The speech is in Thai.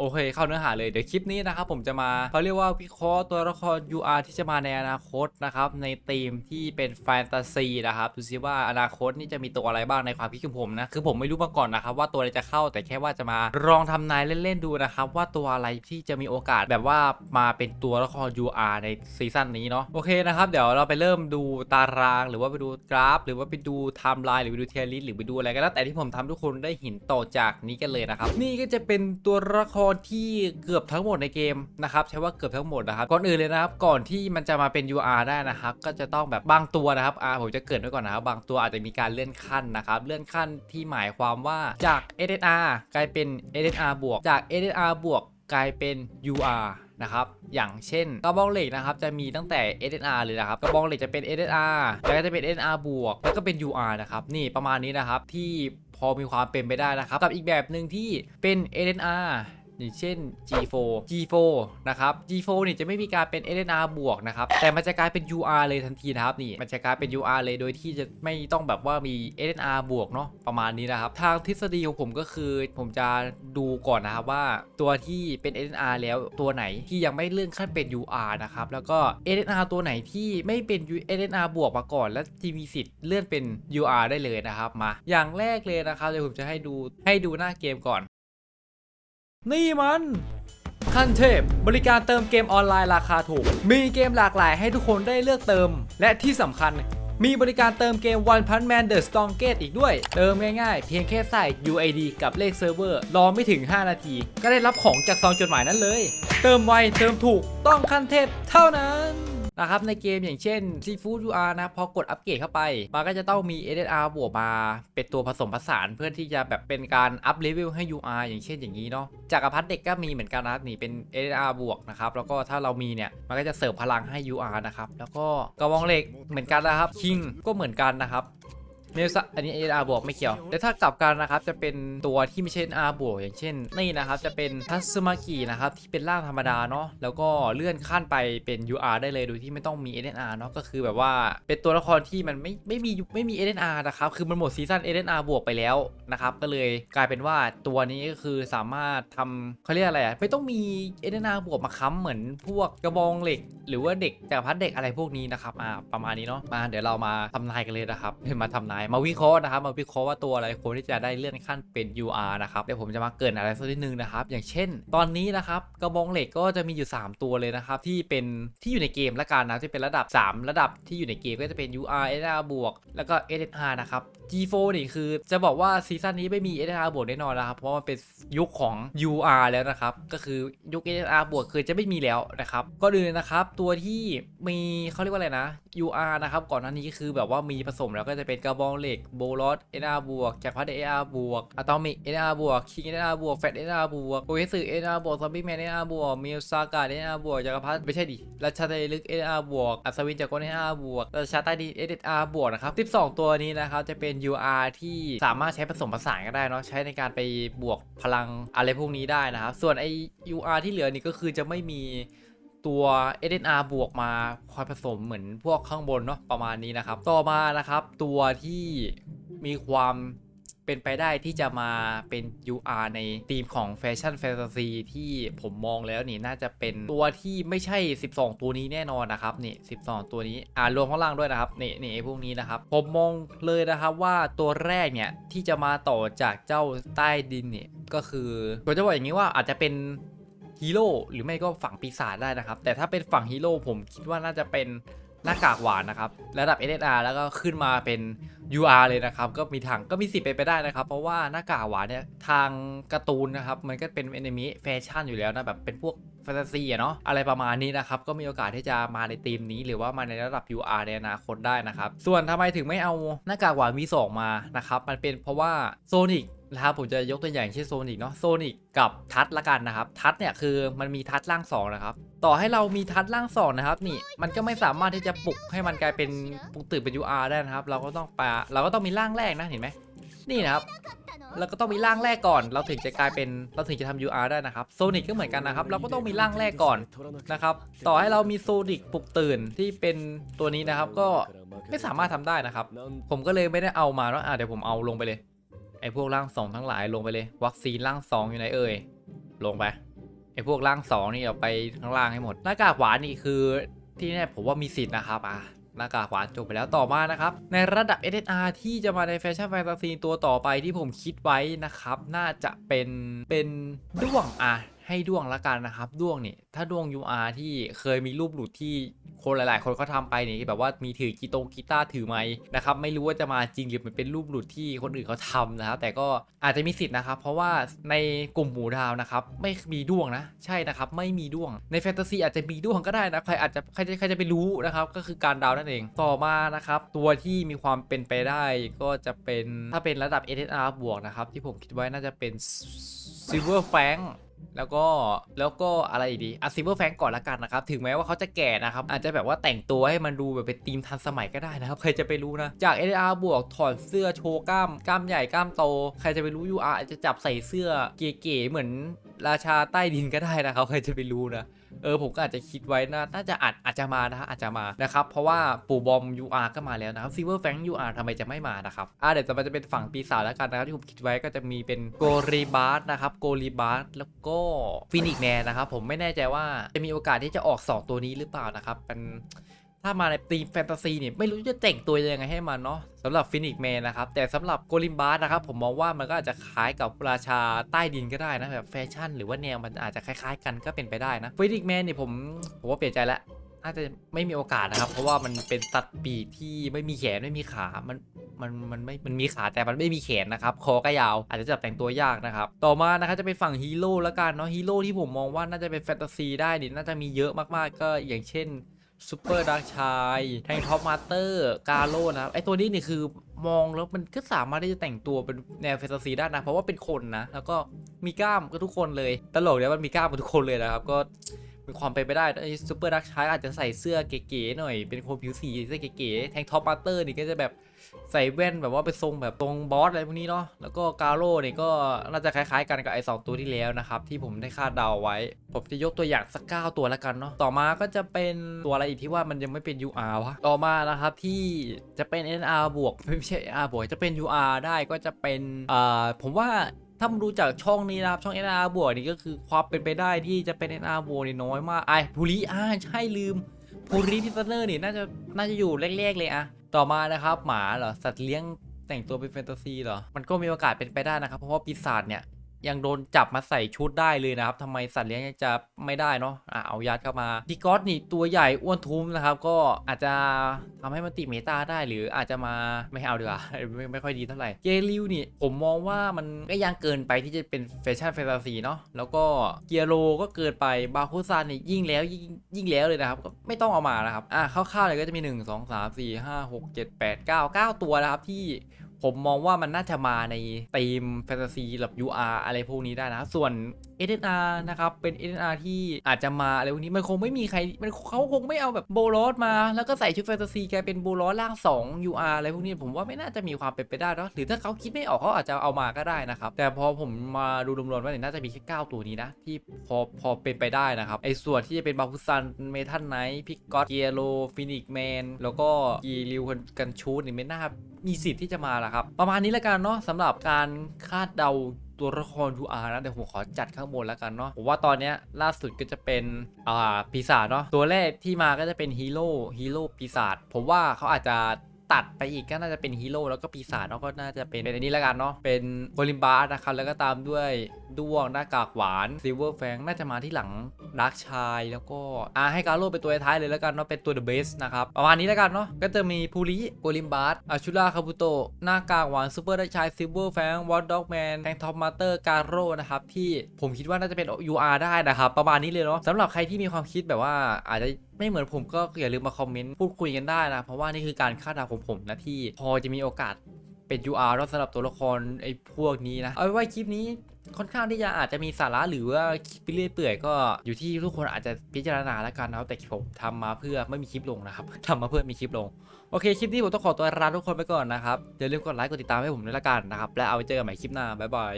โอเคเข้าเนื้อหาเลยเดี๋ยวคลิปนี้นะครับผมจะมาเขาเรียกว่าวิเคราะห์ตัวละคร UR ที่จะมาในอนาคตนะครับในธีมที่เป็นแฟนตาซีนะครับดูซิว่าอนาคตนี่จะมีตัวอะไรบ้างในความคิดของผมนะคือผมไม่รู้มาก่อนนะครับว่าตัวอะไรจะเข้าแต่แค่ว่าจะมาลองทำนายเล่นๆดูนะครับว่าตัวอะไรที่จะมีโอกาสแบบว่ามาเป็นตัวละคร UR ในซีซั่นนี้เนาะโอเคนะครับเดี๋ยวเราไปเริ่มดูตาราง หรือว่าไปดูกราฟ หรือว่าไปดูไทม์ไลน์หรือไปดูเทียร์ลิสหรือไปดูอะไรก็แล้วแต่ที่ผมทำทุกคนได้เห็นต่อจากนี้กันเลยนะครับนี่ก็จะเป็นตัวละครที่เกือบทั้งหมดในเกมนะครับใช้ว่าเกือบทั้งหมดนะครับก่อนอื่นเลยนะครับก่อนที่มันจะมาเป็น UR ได้นะครับก็จะต้องแบบบางตัวนะครับอ่าผมจะเกิดไว้ก่อนนะครับบางตัวอาจจะมีการเลื่อนขั้นนะครับเลื่อนขั้นที่หมายความว่าจาก SSR กลายเป็น SSR บวกจาก SSR บวกกลายเป็น UR นะครับอย่างเช่นกระบองเหล็กนะครับจะมีตั้งแต่ SSR เลยนะครับกระบองเหล็กจะเป็น SSR แล้วก็จะเป็น SSR บวกแล้วก็เป็น UR นะครับนี่ประมาณนี้นะครับที่พอมีความเป็นไปได้นะครับ กับอีกแบบหนึ่งที่เป็น SSR อย่างเช่น G4 G4 นะครับ G4 เนี่ยจะไม่มีการเป็น SNR บวกนะครับ แต่มันจะกลายเป็น UR เลยทันทีนะครับนี่ มันจะกลายเป็น UR เลยโดยที่จะไม่ต้องแบบว่ามี SNR บวกเนาะประมาณนี้นะครับ ทางทฤษฎีของผมก็คือผมจะดูก่อนนะครับว่าตัวที่เป็น SNR แล้วตัวไหนที่ยังไม่เลื่อนขั้นเป็น UR นะครับแล้วก็ SNR ตัวไหนที่ไม่เป็น SNR บวกมาก่อน แล้วที่มีสิทธิ์เลื่อนเป็น UR ได้เลยนะครับมา อย่างแรกเลยนะครับเดี๋ยวผมจะให้ดูให้ดูหน้าเกมก่อน นี่มันขั้นเทพ บริการเติมเกมออนไลน์ราคาถูก มีเกมหลากหลายให้ทุกคนได้เลือกเติม และที่สำคัญมีบริการเติมเกม One Punch Man The Strongest อีกด้วย เติมง่ายๆ เพียงแค่ใส่ UID กับเลขเซิร์ฟเวอร์ รอไม่ถึง 5 นาที ก็ได้รับของจากซองจดหมายนั้นเลย เติมไว เติมถูก ต้องขั้นเทพเท่านั้น นะครับในเกมอย่างเช่น Seafood UR นะพอกดอัปเกรดเข้าไป มันก็จะต้องมี SSR บวกมาเป็นตัวผสมผสานเพื่อที่จะแบบเป็นการอัพเลเวลให้ UR อย่างเช่นอย่างนี้เนาะจักรพรรดิเด็กก็มีเหมือนกันนะนี่เป็น SSR บวกนะครับแล้วก็ถ้าเรามีเนี่ยมันก็จะเสริมพลังให้ UR นะครับแล้วก็กระบองเหล็กเหมือนกันนะครับคิงก็เหมือนกันนะครับ เมลซอันนี้ AR บวกไม่เกี่ยว แต่ถ้ากลับกันนะครับจะเป็นตัวที่ไม่ใช่ R บวกอย่างเช่นนี่นะครับจะเป็นทัสมากินะครับที่เป็นร่างธรรมดาเนาะแล้วก็เลื่อนขั้นไปเป็น UR ได้เลยโดยที่ไม่ต้องมี NR เนาะก็คือแบบว่าเป็นตัวละครที่มันไม่ไม่มีไม่มี NR นะครับคือมันหมดซีซั่น NR บวกไปแล้วนะครับก็เลยกลายเป็นว่าตัวนี้ก็คือสามารถทำเขาเรียกอะไรอะไม่ต้องมี NR บวกมาค้ำเหมือนพวกกระบองเหล็ก หรือว่าเด็กจากรพัดเด็กอะไรพวกนี้นะครับอ่าประมาณนี้เนาะมาเดี๋ยวเรามาทำนายกันเลยนะครับมาทำนายมาวิเคราะห์นะครับมาวิเคราะห์ว่าตัวอะไรควรที่จะได้เลื่อนขั้นเป็น UR นะครับเดี๋ยวผมจะมาเกินอะไรสักนิดนึงนะครับ อย่างเช่น ตอนนี้นะครับกระบองเหล็กก็จะมีอยู่ 3 ตัวเลยนะครับ ที่เป็นที่อยู่ในเกมละกันนะที่เป็นระดับ 3 ระดับที่อยู่ในเกมก็จะเป็น UR SR บวกแล้วก็ SSR นะครับ G4 นี่คือจะบอกว่าซีซั่นนี้ไม่มี SR บวกแน่นอนนะครับเพราะมันเป็นยุคของ UR แล้วนะครับก็คือยุค SR บวกคือจะไม่มีแล้วนะครับก็อื่นนะครับตัวที่มีเขาเรียกว่าอะไรนะ UR นะครับก่อนหน้านี้คือแบบว่ามีผสมแล้วก็จะเป็นกระบองเหล็กโบลอส SR บวกจากพัด SR บวกอะตอมิก SR บวกคิง SR บวกแฟต SR บวกโอเอสึ SR บวกซอมบี้แมน SR บวกมิลซากา SR บวกจักรพรรดิไม่ใช่ดิราชาไตรลึก SR บวกอัศวินจากรกล SR บวกราชาใต้ดิน SR บวกนะครับ12 ตัวนี้นะครับจะเป็น UR ที่สามารถใช้ผสมผสานกันได้เนาะใช้ในการไปบวกพลังอะไรพวกนี้ได้นะครับส่วนไอ UR ที่เหลือนี่ก็คือจะไม่มี ตัว SNR บวกมาคอยผสมเหมือนพวกข้างบนเนาะประมาณนี้นะครับ ต่อมานะครับ ตัวที่มีความเป็นไปได้ที่จะมาเป็น UR ในธีมของแฟชั่นแฟนตาซีที่ผมมองแล้วนี่น่าจะเป็นตัวที่ไม่ใช่ 12 ตัวนี้แน่นอนนะครับนี่ 12 ตัวนี้อ่ารวมข้างล่างด้วยนะครับนี่นี่พวกนี้นะครับ ผมมองเลยนะครับว่าตัวแรกเนี่ยที่จะมาต่อจากเจ้าใต้ดินเนี่ยก็คือผมจะบอกอย่างนี้ว่าอาจจะเป็น ฮีโร่หรือไม่ก็ฝั่งปีศาจได้นะครับ แต่ถ้าเป็นฝั่งฮีโร่ผมคิดว่าน่าจะเป็นหน้ากากหวานนะครับ ระดับ SSR แล้วก็ขึ้นมาเป็น UR เลยนะครับ ก็มีทางก็มีสิทธิ์เป็นไปได้นะครับ เพราะว่าหน้ากากหวานเนี่ยทางการ์ตูนนะครับ มันก็เป็นแอนิเมะแฟชั่นอยู่แล้วนะแบบเป็นพวกแฟนตาซีอะเนาะอะไรประมาณนี้นะครับ ก็มีโอกาสที่จะมาในธีมนี้ หรือว่ามาในระดับ UR ในอนาคตได้นะครับ ส่วนทำไมถึงไม่เอาหน้ากากหวาน V2 มานะครับ มันเป็นเพราะว่าโซ นะครับผมจะยกตัวอย่างเช่นโซนิกเนาะโซนิกกับทัชละกันนะครับทัชเนี่ยคือมันมีทัชล่างสองนะครับต่อให้เรามีทัชล่างสองนะครับนี่มันก็ไม่สามารถที่จะปลุกให้มันกลายเป็นปลุกตื่นเป็น UR ได้นะครับ เราก็ต้องปะเราก็ต้องมีร่างแรกนะเห็นไหมนี่นะครับเราก็ต้องมีร่างแรกก่อน เราถึงจะกลายเป็นเราถึงจะทำ UR ได้นะครับโซนิกก็เหมือนกันนะครับ เราก็ต้องมีร่างแรกก่อนนะครับ ต่อให้เรามีโซนิกปลุกตื่นที่เป็นตัวนี้นะครับ ก็ไม่สามารถทำได้นะครับ ผมก็เลยไม่ได้เอามาแล้วอะเดี๋ยวผมเอาลงไปเลย ไอ้พวกร่างสองทั้งหลายลงไปเลย วัคซีนร่างสองอยู่ไหนเอ่ย ลงไป ไอ้พวกร่างสองนี่เอาไปข้างล่างให้หมด หน้ากากหวานนี่คือที่แน่ผมว่ามีสิทธิ์นะครับอะหน้ากากหวานจบไปแล้วต่อมานะครับ ในระดับ SSR ที่จะมาในแฟชั่นแฟนตาซีตัวต่อไปที่ผมคิดไว้นะครับ น่าจะเป็นเป็นด้วงอะ ให้ด้วงละกันนะครับด้วงนี่ถ้าด้วง UR ที่เคยมีรูปหลุดที่คนหลาย ๆ คนเขาทำไปนี่แบบว่ามีถือกีตงกีตาร์ถือไม้นะครับไม่รู้ว่าจะมาจริงหรือมันเป็นรูปหลุดที่คนอื่นเขาทำนะครับแต่ก็อาจจะมีสิทธิ์นะครับเพราะว่าในกลุ่มหมูดาวนะครับไม่มีด้วงนะใช่นะครับไม่มีด้วงในแฟนตาซีอาจจะมีด้วงก็ได้นะใครอาจจะใครจะใครจะไปรู้นะครับก็คือการดาวนั่นเองต่อมานะครับตัวที่มีความเป็นไปได้ก็จะเป็นถ้าเป็นระดับ SSR บวกนะครับที่ผมคิดไว้น่าจะเป็น Silver f a n g แล้วก็แล้วก็อะไรดีอะซิเวอร์แฟงก่อนละกันนะครับ ถึงแม้ว่าเขาจะแก่นะครับ อาจจะแบบว่าแต่งตัวให้มันดูแบบเป็นธีมทันสมัยก็ได้นะครับ ใครจะไปรู้นะ จาก SR บวกถอดเสื้อโชว์กล้าม กล้ามใหญ่กล้ามโต ใครจะไปรู้ UR อาจจะจับใส่เสื้อเก๋ๆเหมือนราชาใต้ดินก็ได้นะครับ ใครจะไปรู้นะ เออผมก็อาจจะคิดไว้นะน่าจะอาจอาจจะมานะฮะอาจจะมานะครับเพราะว่าปู่บอม UR ก็มาแล้วนะครับซีเวอร์แฟง UR ทำไมจะไม่มานะครับอ่าเดี๋ยวจะมันจะเป็นฝั่งปีศาจแล้วกันนะครับที่ผมคิดไว้ก็จะมีเป็นโกรีบาร์นะครับโกรีบาร์แล้วก็ฟินิกแมนนะครับผมไม่แน่ใจว่าจะมีโอกาสที่จะออก 2 ตัวนี้หรือเปล่านะครับเป็น ถ้ามาในธีมแฟนตาซีเนี่ยไม่รู้จะแต่งตัวยังไงให้มันเนาะสำหรับฟินิกแมนนะครับ แต่สำหรับโกลิมบาร์นะครับ ผมมองว่ามันก็อาจจะคล้ายกับราชาใต้ดินก็ได้นะแบบแฟชั่น หรือว่าแนวมันอาจจะคล้ายๆ กันก็เป็นไปได้นะฟินิกแมนเนี่ยผมผมว่าเปลี่ยนใจแล้วน่าจะไม่มีโอกาสนะครับ เพราะว่ามันเป็นสัตว์ปีกที่ไม่มีแขนไม่มีขา มันมันมันไม่ มันมีขาแต่มันไม่มีแขนนะครับ คอก็ยาว อาจจะจับแต่งตัวยากนะครับ ต่อมานะครับจะเป็นฝั่งฮีโร่ละกันเนาะฮีโร่ที่ผมมองว่าน่าจะเป็นแฟนตาซีได้ดิน่าจะมีเยอะมากๆก็อย่างเช่น ซูเปอร์ดักชายแทงท็อปมาสเตอร์กาโลนะครับไอตัวนี้นี่คือมองแล้วมันก็สามารถที่จะแต่งตัวเป็นแนวแฟนตาซีได้นะ เพราะว่าเป็นคนนะ แล้วก็มีกล้ามก็ทุกคนเลย ตลกเนี่ยมันมีกล้ามกับทุกคนเลยนะครับก็ มีความเป็นไปได้ไอ้ซูเปอร์ดักชายอาจจะใส่เสื้อเก๋ๆหน่อยเป็นคนผิวสีเสื้อเก๋ๆแทงท็อปมาสเตอร์นี่ก็จะแบบใส่แว่นแบบว่าเป็นทรงแบบตรงบอสอะไรพวกนี้เนาะแล้วก็กาโร่นี่ก็น่าจะคล้ายๆกันกับไอ้สองตัวที่แล้วนะครับ ที่ผมได้คาดเดาไว้ ผมจะยกตัวอย่างสักเก้าตัวแล้วกันเนาะต่อมาก็จะเป็นตัวอะไรอีกที่ว่ามันยังไม่เป็น UR วะต่อมานะครับที่จะเป็น NR บวกไม่ใช่ NR บวกจะเป็น UR ได้ก็จะเป็นอ่าผมว่า ถ้ามาดูจากช่องนี้นะครับช่อง NR บวกนี่ก็คือความเป็นไปได้ที่จะเป็น NR บวกนี่น้อยมากไอ้ภูริอ่าใช่ลืมภูริพิซเนอร์นี่น่าจะน่าจะอยู่แรกๆเลยอะต่อมานะครับหมาเหรอสัตว์เลี้ยงแต่งตัวเป็นแฟนตาซีเหรอ มันก็มีโอกาสเป็นไปได้นะครับ เพราะว่าปีศาจเนี่ย ยังโดนจับมาใส่ชุดได้เลยนะครับทำไมสัตว์เลี้ยงจะไม่ได้เนาะอะเอายัดเข้ามาดีกอสนี่ตัวใหญ่อ้วนทุ้มนะครับ ก็อาจจะทำให้มันติเมตาได้หรืออาจจะมาไม่เอาดีกว่าไม่ไม่ค่อยดีเท่าไหร่เกลิวนี่ผมมองว่ามันก็ยังเกินไปที่จะเป็นแฟชั่นแฟนตาซีเนาะแล้วก็เกียโรก็เกินไปบาคุซานนี่ยิ่งแล้วยิ่งยิ่งแล้วเลยนะครับก็ไม่ต้องเอามานะครับอะคร่าวๆเลยก็จะมี 1 2 3 4 5 6 7 8 9 9 ตัวนะครับที่ ผมมองว่ามันน่าจะมาในธีมแฟนตาซีแบบ UR อะไรพวกนี้ได้นะ ส่วน SNR นะครับ เป็น SNR ที่อาจจะมาอะไรพวกนี้ มันคงไม่มีใคร มันเขาคงไม่เอาแบบโบลอสมา แล้วก็ใส่ชุดแฟนตาซีกลายเป็นโบลอสร่าง 2 UR อะไรพวกนี้ ผมว่าไม่น่าจะมีความเป็นไปได้เนอะหรือถ้าเขาคิดไม่ออกเขาอาจจะเอามาก็ได้นะครับ แต่พอผมมาดูรวมๆว่าเนี่ยน่าจะมีแค่ 9 ตัวนี้นะ ที่พอพอเป็นไปได้นะครับ ไอ้ส่วนที่จะเป็นบาคุซัน เมทัลไนท์ พิกก็อตเกียโลฟินิกแมน แล้วก็กีริวกันชูดนี่ไม่น่ามีสิทธิ์ที่จะมาละครับ ประมาณนี้แล้วกันเนาะสำหรับการคาดเดาตัวละคร UR นะเดี๋ยวผมขอจัดข้างบนแล้วกันเนาะผมว่าตอนเนี้ยล่าสุดก็จะเป็นอ่าปีศาจเนาะตัวแรกที่มาก็จะเป็นฮีโร่ฮีโร่ปีศาจผมว่าเขาอาจจะ ตัดไปอีกก็น่าจะเป็นฮีโร่แล้วก็ปีศาจเนาะก็น่าจะเป็นเป็นอันนี้แล้วกันเนาะเป็นโอลิมบาสนะครับแล้วก็ตามด้วยด้วงหน้ากากหวานซิลเวอร์แฟงน่าจะมาที่หลังดาร์กชายแล้วก็อ่าให้กาโร่เป็นตัวท้ายเลยแล้วกันเนาะเป็นตัวเดอะเบสนะครับประมาณนี้แล้วกันเนาะก็จะมีพูริโอลิมบาสอาชูราคาบุโตหน้ากากหวานซูเปอร์ดักชายซิลเวอร์แฟงวอตด็อกแมนแทงท็อปมาเตอร์กาโร่นะครับที่ผมคิดว่าน่าจะเป็น UR ได้นะครับประมาณนี้เลยเนาะสำหรับใครที่มีความคิดแบบว่าอาจจะ ไม่เหมือนผมก็อย่าลืมมาคอมเมนต์พูดคุยกันได้นะ เพราะว่านี่คือการคาดเดาของผมนะที่พอจะมีโอกาสเป็น UR แล้วสำหรับตัวละครไอ้พวกนี้นะ เอาไว้ว่าคลิปนี้ค่อนข้างที่จะอาจจะมีสาระหรือว่าคลิปเรื่อยเปื่อยก็อยู่ที่ทุกคนอาจจะพิจารณาแล้วกันนะแต่ผมทำมาเพื่อไม่มีคลิปลงนะครับทำมาเพื่อมีคลิปลง โอเคคลิปนี้ผมต้องขอตัวลาทุกคนไปก่อนนะครับอย่าลืมกดไลค์กดติดตามให้ผมด้วยละกันนะครับและเอาไว้เจอกันใหม่คลิปหน้าบ๊ายบาย